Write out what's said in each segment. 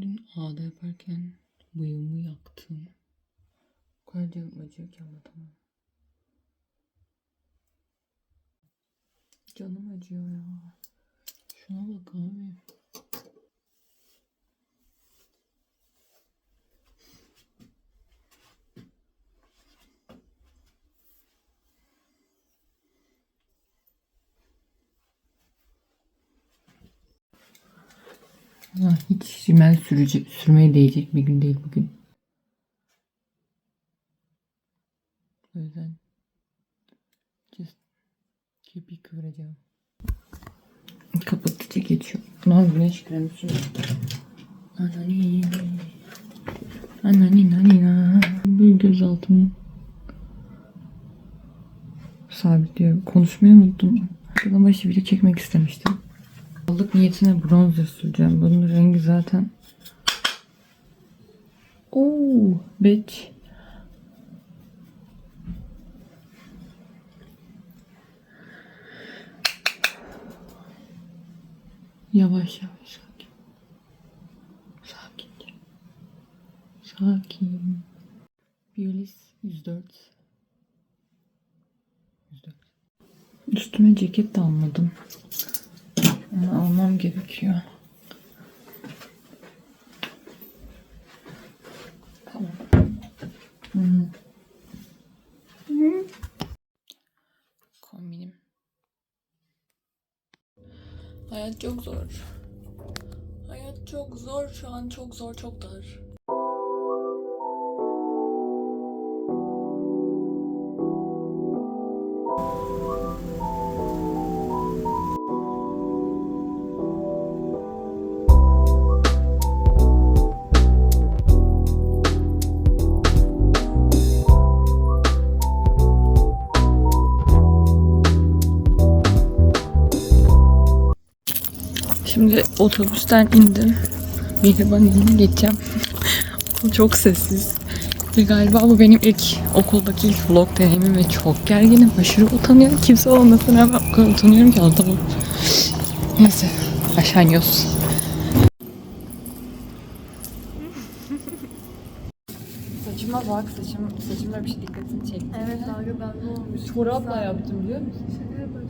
Dün ağda yaparken bıyığımı yaktım. O canım acıyor ki anlatamam. Canım acıyor ya. Şuna bak abi. Hiç rimel sürece, sürmeye değecek bir gün değil bugün. O yüzden just kirpi kıvıracağım. Kapatıcı geçiyor. Lan güneş kremi sürüyor. Anani. Anani nanina. Bir gözaltımı sabitliyorum. Konuşmayı unuttum. Şuradan başı video çekmek istemiştim. Allık niyetine bronzer süreceğim. Bunun rengi zaten. Oo, bitch. Yavaş yavaş sakin. Sakin. Sakin. Biolis 104. 104. Üstüme ceket de almadım. Onu almam gerekiyor. Tamam. Hmm. Kombinim. Hayat çok zor. Hayat çok zor. Şu an çok zor, çok dar. Şimdi otobüsten indim. Mihriban yanına geçeceğim. Çok sessiz. Ve galiba bu benim ilk okuldaki ilk vlog deneyimim ve çok gerginim. Aşırı utanıyorum. Kimse olmasına rağmen o kadar utanıyorum ki anlatamam. Neyse aşağı iniyoruz. Saçıma bak, saçım, saçımda bir şey dikkatini çekti. Evet dalga dalga olmuş. Çorapla yaptım biliyor musun? Şaka.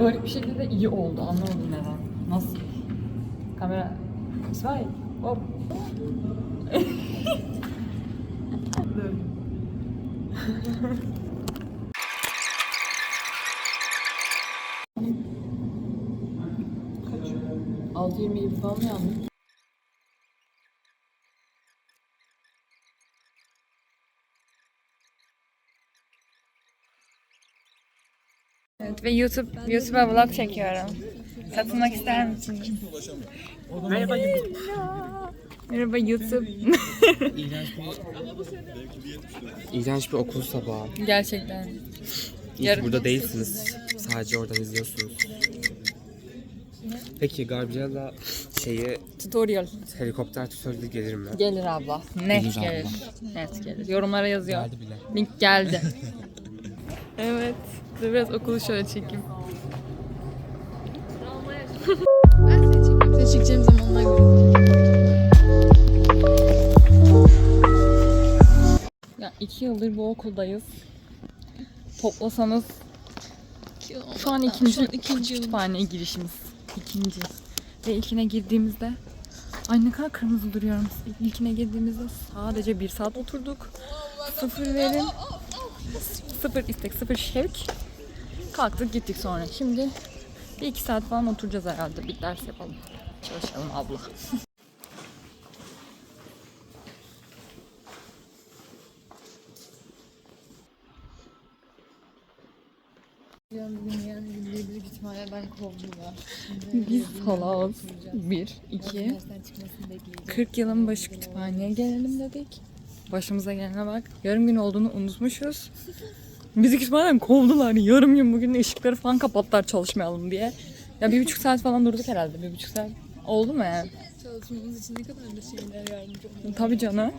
Garip bir şekilde iyi oldu. Anlamadım neden. Nasıl? Kamera. İsmail. Hop. Kaç? 6.27 falan mı yandı? Evet ve YouTube YouTube'a vlog çekiyorum. Katılmak ister misiniz? Merhaba Merhaba YouTube. İğrenç bir... Okul sabahı. Gerçekten. İyi Yarın- burada değilsiniz. Sadece oradan izliyorsunuz. Peki Gabriela şeyi Tutorial. helikopter tutorial'i gelir mi? Gelir abla. Net Gelir gelir. abla. Net gelir. Yorumlara yazıyor. Geldi bile. Link geldi. evet. Dur biraz okulu şöyle çekeyim. ben seni çekeyim. Seni çekeceğim zamanlar Ya iki yıldır bu okuldayız. Toplasanız şu an ikinci, ikinci kütüphaneye girişimiz. İkinci. Ve ilkine girdiğimizde Ay ne kadar kırmızı duruyorum. İlkine girdiğimizde sadece bir saat oturduk. Sıfır verim. Sıfır istek, sıfır şevk. Kalktık gittik sonra. Şimdi bir iki saat falan oturacağız herhalde. Bir ders yapalım. Çalışalım abla. Biz salağız. Bir, iki. 40 yılın başı kütüphaneye gelelim dedik. Başımıza gelene bak. Yarım gün olduğunu unutmuşuz. Bizi kütüphaneden kovdular. Yarım gün bugün ışıkları falan kapattılar çalışmayalım diye. Ya bir buçuk saat falan durduk herhalde. Bir buçuk saat. Oldu mu yani? Çalışmamız için ne kadar da şeyler yardımcı oluyor. Tabii canım.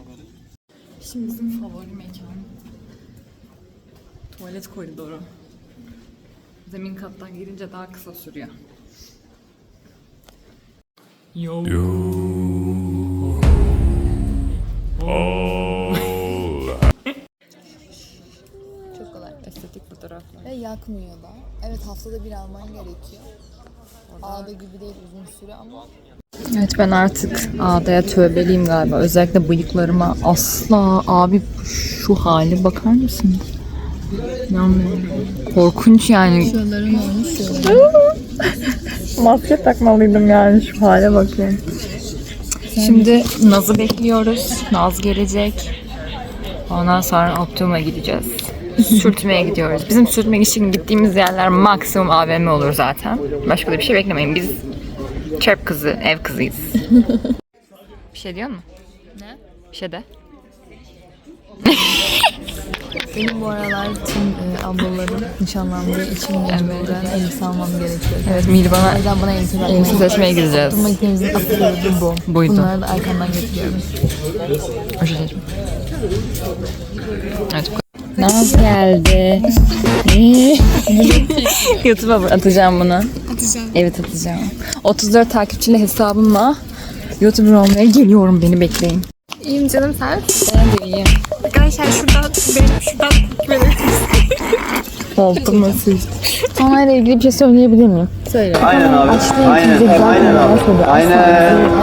Şimdi bizim favori mekan. Tuvalet koridoru. Zemin kattan girince daha kısa sürüyor. Yo. Çok yakmıyor da. Evet haftada bir alman gerekiyor. Ağda gibi değil uzun süre ama Evet ben artık ağdaya tövbeliyim galiba. Özellikle bıyıklarıma asla abi şu hale bakar mısın? İnanmıyorum. Korkunç yani. olmuş. Maske takmalıydım yani şu hale bakın. Şimdi Naz'ı bekliyoruz. Naz gelecek. Ondan sonra Optimum'a gideceğiz. Sürtmeye gidiyoruz. Bizim sürtmek için gittiğimiz yerler maksimum AVM olur zaten. Başka da bir şey beklemeyin. Biz çöp kızı, ev kızıyız. bir şey diyor mu? Ne? Bir şey de. Benim bu aralar tüm e, ablalarım nişanlandığı için mecburen elbise almam gerekiyor. Evet Mihriban'a O yüzden bana elbise seçmeye gideceğiz. Durma gitmemizin asıl sebebi bu. Buydu. Bunları da arkamdan getiriyorum. Hoş seçme. Naz geldi. YouTube'a atacağım bunu. Atacağım. Evet atacağım. 34 takipçili hesabımla YouTuber olmaya geliyorum. Beni bekleyin. İyiyim canım sen. Ben de iyiyim. Arkadaşlar şuradan benim şuradan benim. Nasıl? Konuyla ilgili bir şey söyleyebilir miyim? Söyle. Aynen abi. Açtığın Aynen. kimse güzel Aynen abi. Aynen.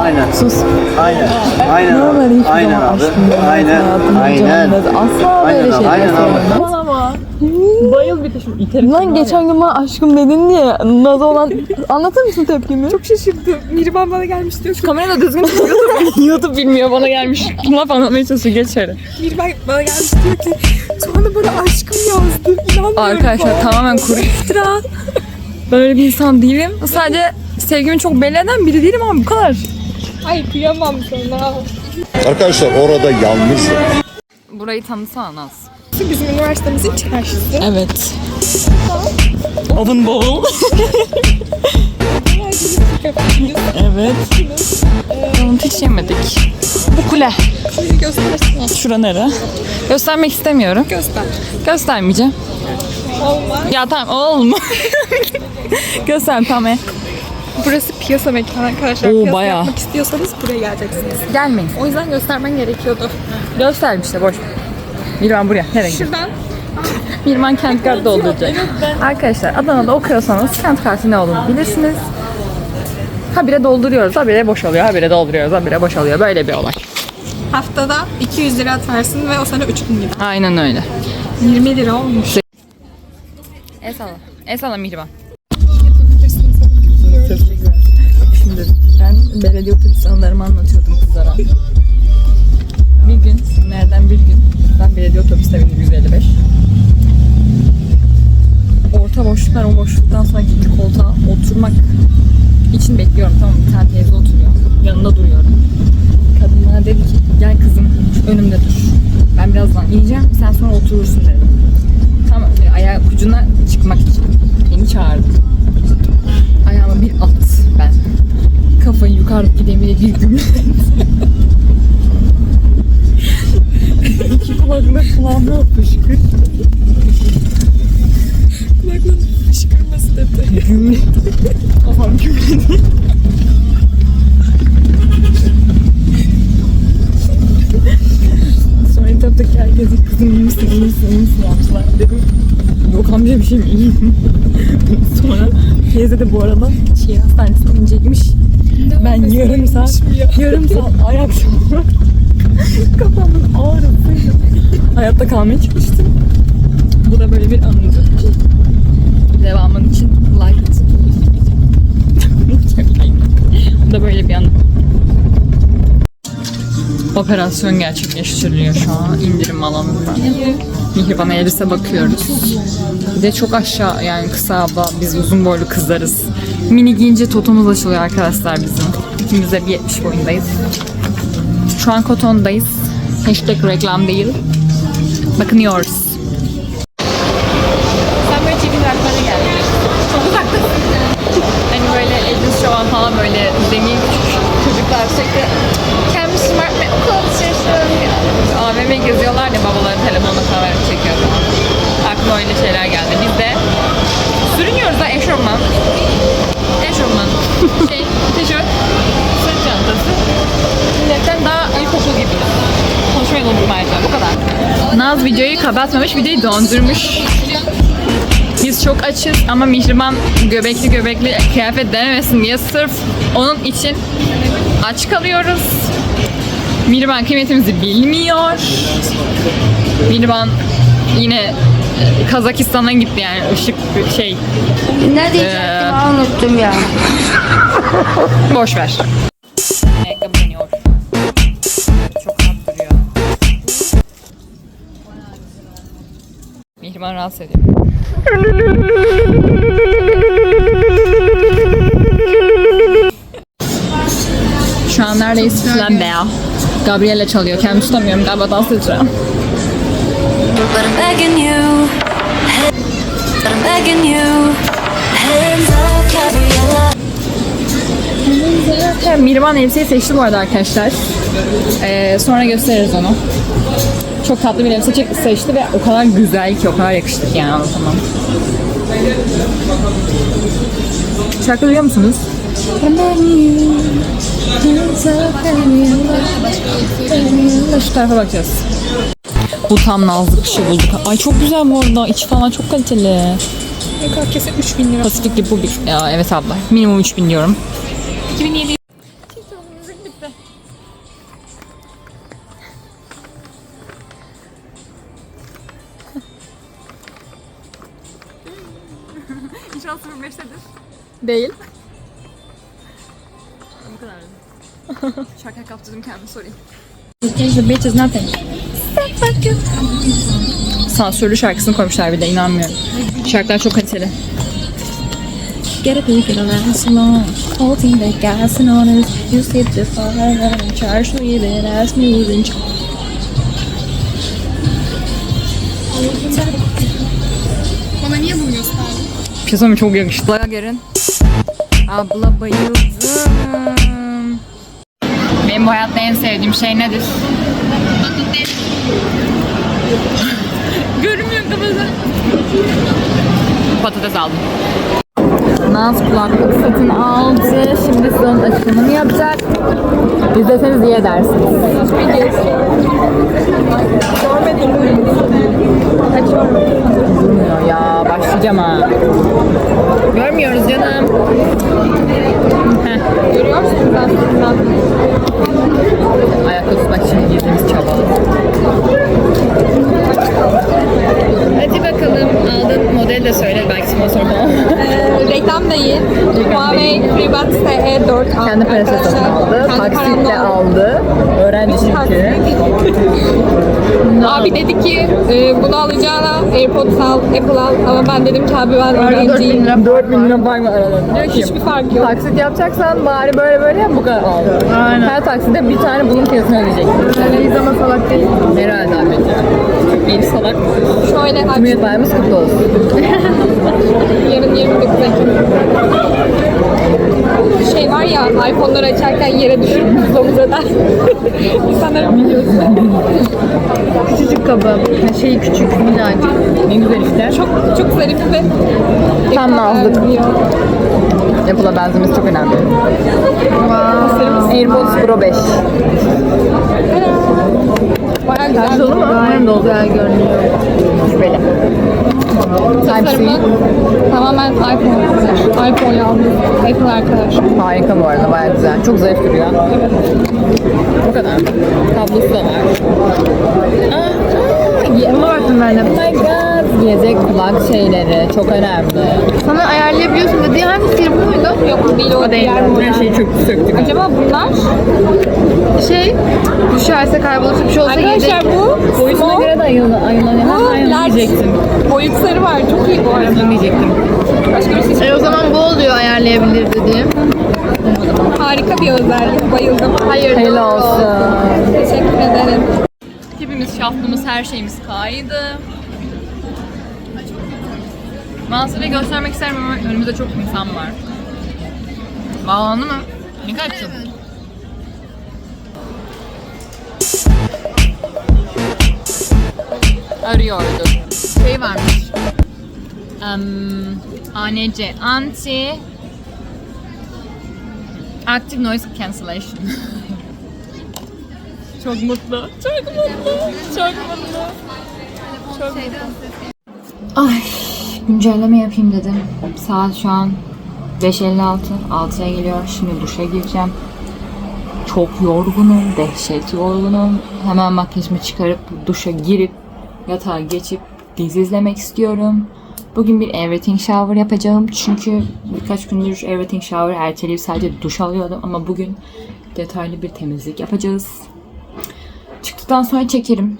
Aynen. Sus. Aynen. Aynen abi. Aynen abi. Aynen. Aynen. canımda. Asla Aynen böyle abi, şeyler aynen abi. Bayıl bir de şimdi iterim. Lan geçen gün bana aşkım dedin diye Naz'a olan anlatır mısın tepkimi? Çok şaşırdım. Miriban bana gelmiş diyor ki Kamera da düzgün. YouTube, YouTube bilmiyor bana gelmiş. Laf anlatmaya çalışıyor. Geç. Miriban bana gelmiş diyor ki sonra bana aşkım yazdı. İnanmıyorum. Arkadaşlar tamamen kuru iftira. Ben öyle bir insan değilim. Sadece sevgimi çok belli eden biri değilim ama bu kadar. Ay kıyamam sana. Arkadaşlar orada yalnızım. Burayı tanısana Naz. Bizim üniversitemizin çarşısı. Evet. Oven bowl. evet. Onu hiç yemedik. Bu kule. Göstersin. Şura nere? Göstermek istemiyorum. Göster. Göstermeyeceğim. Olmaz. Ya tamam olma. Göster tamam. e. Burası piyasa mekanı arkadaşlar. Oo, piyasa bayağı. yapmak istiyorsanız buraya geleceksiniz. Gelmeyin. O yüzden göstermen gerekiyordu. Göster işte boş. Mirvan buraya. Nereye gidiyor? Şuradan Mirvan kent kartı dolduracak. Arkadaşlar Adana'da okuyorsanız kent kartı ne olduğunu bilirsiniz. Habire dolduruyoruz, habire boşalıyor, habire dolduruyoruz, habire boşalıyor. Böyle bir olay. haftada 200 lira atarsın ve o sana 3 gün gider. Aynen öyle. 20 lira olmuş. Esala. Esala Mihriban. Şimdi ben belediye otobüs anılarımı anlatıyordum kızlara. Gün, nereden bir gün ben belediye otobüste bindim 155. Orta boşluklar o boşluktan sonra ikinci koltuğa oturmak için bekliyorum tamam mı? Bir tane teyze oturuyor. Yanında duruyorum. Kadın bana dedi ki gel kızım önümde dur. Ben birazdan ineceğim sen sonra oturursun dedi. Tamam e, ayak ucuna çıkmak için beni çağırdı. Ayağıma bir at ben. Kafayı yukarıdaki demire bir gümlet. İki kulakla kulağıma fışkır. Kulaklarının fışkırması dedi. Gümlet. Kafam gümledi. Sonra etraftaki herkese kızım iyi misin, iyi misin, iyi misin yaptılar. Dedim yok amca bir şeyim iyiyim. Sonra teyze de bu arada şehir hastanesine inecekmiş. Ben yarım saat, yarım saat ayak kafamın ağrısıyla hayatta kalmaya çalıştım. Bu da böyle bir anıydı. Devamın için like. Bu da böyle bir anı. Operasyon gerçekleştiriliyor şu an indirim alanında. Mihriban elbise bakıyoruz. Bir de çok aşağı yani kısa abla biz uzun boylu kızlarız. Mini giyince totumuz açılıyor arkadaşlar bizim. İkimiz de 1.70 boyundayız. Şu an kotondayız. Hashtag reklam değil. Bakınıyoruz. Naz videoyu kapatmamış, videoyu dondurmuş. Biz çok açız ama Mihriban göbekli göbekli kıyafet denemesin diye sırf onun için aç kalıyoruz. Mihriban kıymetimizi bilmiyor. Mihriban yine e, Kazakistan'a gitti yani ışık şey Ne diyecektim Ee, unuttum ya. boş ver. Mihriban rahatsız ediyor. Şu an neredeyiz? Flambea. Gabriela çalıyor. Kendimi tutamıyorum. Galiba dans edeceğim. Gabriella. Mihriban elbiseyi seçti bu arada arkadaşlar. Ee, sonra gösteririz onu. Çok tatlı bir elbise seçti ve o kadar güzel ki, o kadar yakıştı ki yani anlatamam. Şarkı duyuyor musunuz? Şu tarafa bakacağız. Bu tam nazlı kışı bulduk. Ay çok güzel bu arada. İçi falan çok kaliteli. Kesin 3000 lira. Pasifik Republic. Ya evet abla. Minimum 3000 diyorum. 2007 değil. Bu kadar. Şarkıya kaptırdım kendimi sorayım. The bitch is nothing. Sansürlü şarkısını koymuşlar bir de inanmıyorum. Şarkılar çok kaliteli. Get a peek at the last long. Holding the gas and on us. You sit the fire and charge with it as me within Bir şey söyleyeyim mi? çok yakıştı. Görün. Abla bayıldım. Benim bu hayatta en sevdiğim şey nedir? Görünmüyor kafası. Patates aldım. Naz kulaklık satın aldı. Şimdi size onun açılımını yapacak. İzleseniz iyi edersiniz. Durmuyor ya. Başlayacağım ha. those questions. Hadi bakalım. Aldın model de söyle belki sponsor falan. Ee, reklam değil. Huawei FreeBuds SE 4 aldım Kendi parasıyla satın aldı. Taksitle aldı. Öğrenci çünkü. Abi dedi ki e, bunu alacağına AirPods al, Apple al ama ben dedim ki abi ben öğrenciyim. 4 bin lira fark var aralarında. Diyor ki Hiçbir fark yok. taksit yapacaksan bari böyle böyle yap bu kadar al. Aynen. Her takside bir tane bunun fiyatını ödeyeceksin. Biz ama salak değil. Herhalde ya. Bir salak? Şöyle. Cumhuriyet Bayramımız kutlu olsun. Yarın 29 Ekim. Şey var ya iPhone'ları açarken yere düşürüp domuz eder. İnsanlar biliyorsun. Küçücük kabı. Şeyi küçük, minnacık. Ne güzel işte. Çok çok zarif ve Tam nazlık. Apple'a benzemesi çok önemli. AirPods Pro 5. Bayağı güzel. Dolu mu? Umarım. Güzel görünüyor. Type-C. Tamamen iPhone. iPhone aldım. Apple arkadaş. Harika bu arada baya güzel. Çok zarif duruyor. Bu kadar. Kablosu da var. Aa, Buna baktım ben de. Oh my god. Yedek kulak şeyleri çok önemli. Sana ayarlayabiliyorsun dediği hangisiydi bu muydu? Yok bu değil o diğer Her model. şeyi çöktü söktük. Acaba bunlar? Şey, düşerse kaybolursa bir şey olsa Arkadaşlar yedek. bu Boyutuna small. göre de ayılan ayılan hemen diyecektim. Boyutları var. Çok iyi bu arada. Ayılan diyecektim. Başka bir şey E o zaman bu oluyor ayarlayabilir dediğim. Harika bir özellik. Bayıldım. Hayır. Hayırlı olsun. Teşekkür ederim. Hepimiz şaftımız, her şeyimiz kaydı. Manzarayı göstermek isterim ama önümüzde çok insan var. Bağlandı mı? Kadar çabuk. Arıyordu. Şey varmış. Um, ANC, anti active noise cancellation. çok mutlu. Çok mutlu. Çok mutlu. Ay güncelleme yapayım dedim. Saat şu an 5.56. 6'ya geliyor. Şimdi duşa gireceğim. Çok yorgunum. Dehşet yorgunum. Hemen makyajımı çıkarıp duşa girip yatağa geçip dizi izlemek istiyorum. Bugün bir everything shower yapacağım. Çünkü birkaç gündür everything shower erteleyip sadece duş alıyordum. Ama bugün detaylı bir temizlik yapacağız. Çıktıktan sonra çekerim.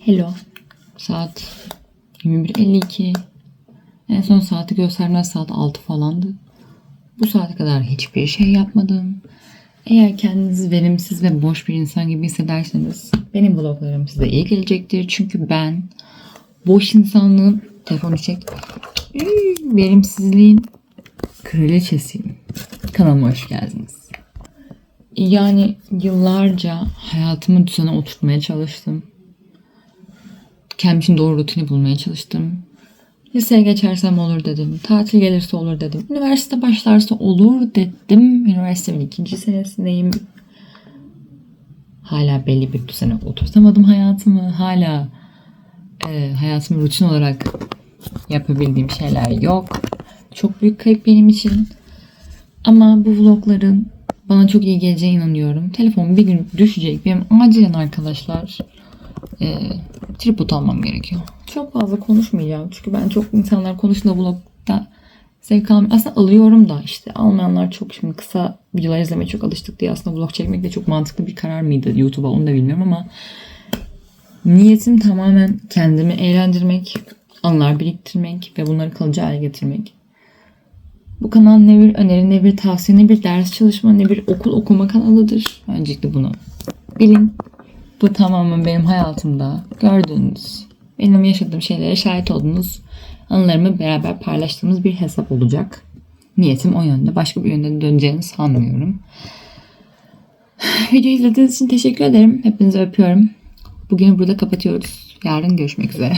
Hello. Saat 21.52. En son saati göstermez saat 6 falandı. Bu saate kadar hiçbir şey yapmadım. Eğer kendinizi verimsiz ve boş bir insan gibi hissederseniz benim vloglarım size iyi gelecektir. Çünkü ben boş insanlığın telefonu çek verimsizliğin kraliçesiyim. Kanalıma hoş geldiniz. Yani yıllarca hayatımı düzene oturtmaya çalıştım. Kendim için doğru rutini bulmaya çalıştım. Liseye geçersem olur dedim. Tatil gelirse olur dedim. Üniversite başlarsa olur dedim. Üniversitemin ikinci senesindeyim. Hala belli bir düzene oturtamadım hayatımı. Hala e, hayatımı rutin olarak yapabildiğim şeyler yok. Çok büyük kayıp benim için. Ama bu vlogların bana çok iyi geleceğine inanıyorum. Telefon bir gün düşecek. Benim acilen arkadaşlar e, tripod almam gerekiyor. Çok fazla konuşmayacağım. Çünkü ben çok insanlar konuştuğunda vlogda zevk almıyorum. Aslında alıyorum da işte almayanlar çok şimdi kısa videolar izlemeye çok alıştık diye aslında vlog çekmek de çok mantıklı bir karar mıydı YouTube'a onu da bilmiyorum ama niyetim tamamen kendimi eğlendirmek, anılar biriktirmek ve bunları kalıcı hale getirmek. Bu kanal ne bir öneri, ne bir tavsiye, ne bir ders çalışma, ne bir okul okuma kanalıdır. Öncelikle bunu bilin. Bu tamamen benim hayatımda gördüğünüz, benim yaşadığım şeylere şahit olduğunuz anılarımı beraber paylaştığımız bir hesap olacak. Niyetim o yönde. Başka bir yönde döneceğini sanmıyorum. Videoyu izlediğiniz için teşekkür ederim. Hepinizi öpüyorum. Bugünü burada kapatıyoruz. Yarın görüşmek üzere.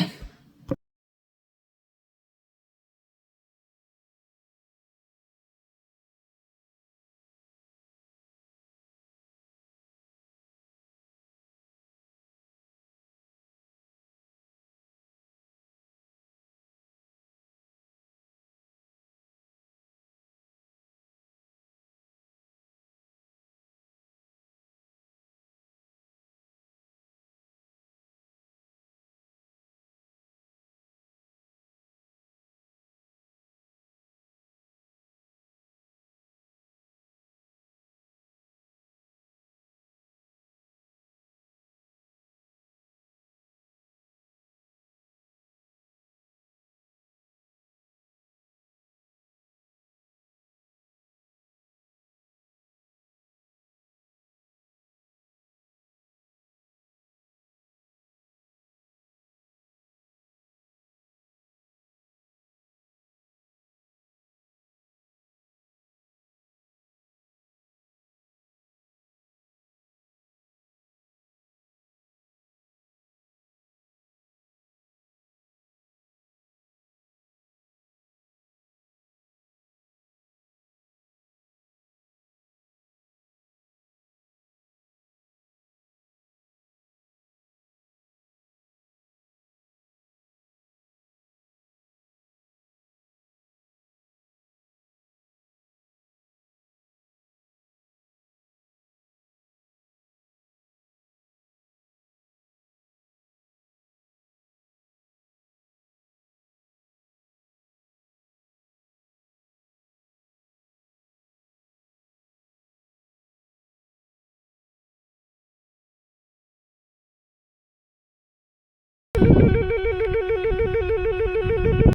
Woo!